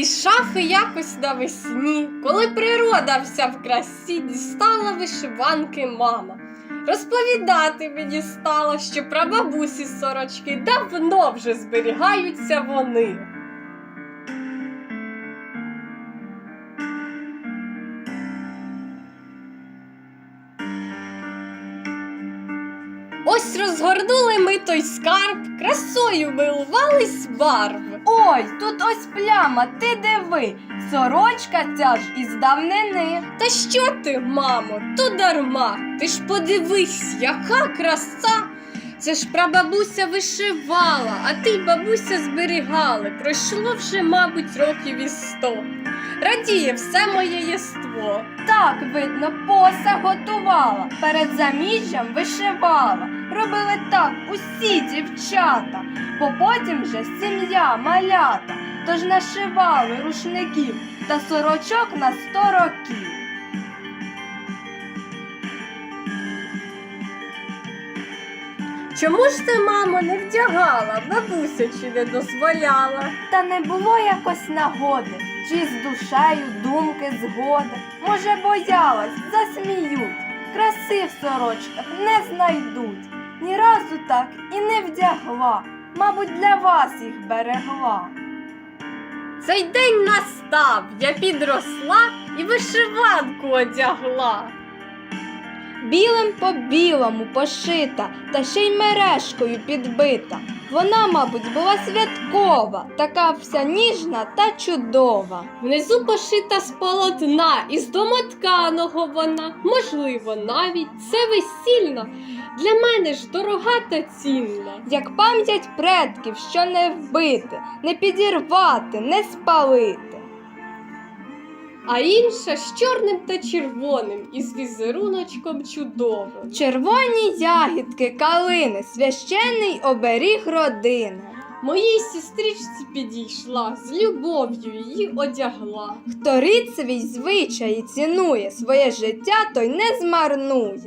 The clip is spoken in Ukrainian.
Із шафи якось навесні, коли природа вся в красі, дістала вишиванки мама. Розповідати мені стала, що прабабусі сорочки давно вже зберігаються вони. Ось розгорнули ми той скарб, красою милувались барви. Ой, тут ось пляма, ти диви, сорочка ця ж із давнини. Та що ти, мамо, то дарма. Ти ж подивись, яка краса. Це ж прабабуся вишивала, а ти бабуся зберігали. Пройшло вже, мабуть, років із сто. Радіє все моє єство. Так, видно, поса готувала, перед заміжжям вишивала. Робили так усі дівчата, бо потім вже сім'я малята, тож нашивали рушників та сорочок на сто років. Чому ж ти, мамо, не вдягала, бабуся чи не дозволяла? Та не було якось нагоди, чи з душею думки згоди. Може, боялась, засміють, краси в сорочках не знайдуть. Ні разу так і не вдягла, мабуть, для вас їх берегла. Цей день настав, я підросла і вишиванку одягла. Білим по білому пошита, та ще й мережкою підбита. Вона, мабуть, була святкова, така вся ніжна та чудова. Внизу пошита з полотна, із домотканого вона, можливо, навіть це весільна. Для мене ж дорога та цінна. Як пам'ять предків, що не вбити, не підірвати, не спалити. А інша з чорним та червоним, із візеруночком чудовим. Червоні ягідки калини, священний оберіг родини. Моїй сестричці підійшла, з любов'ю її одягла. Хто рід свій звичай цінує, своє життя той не змарнує.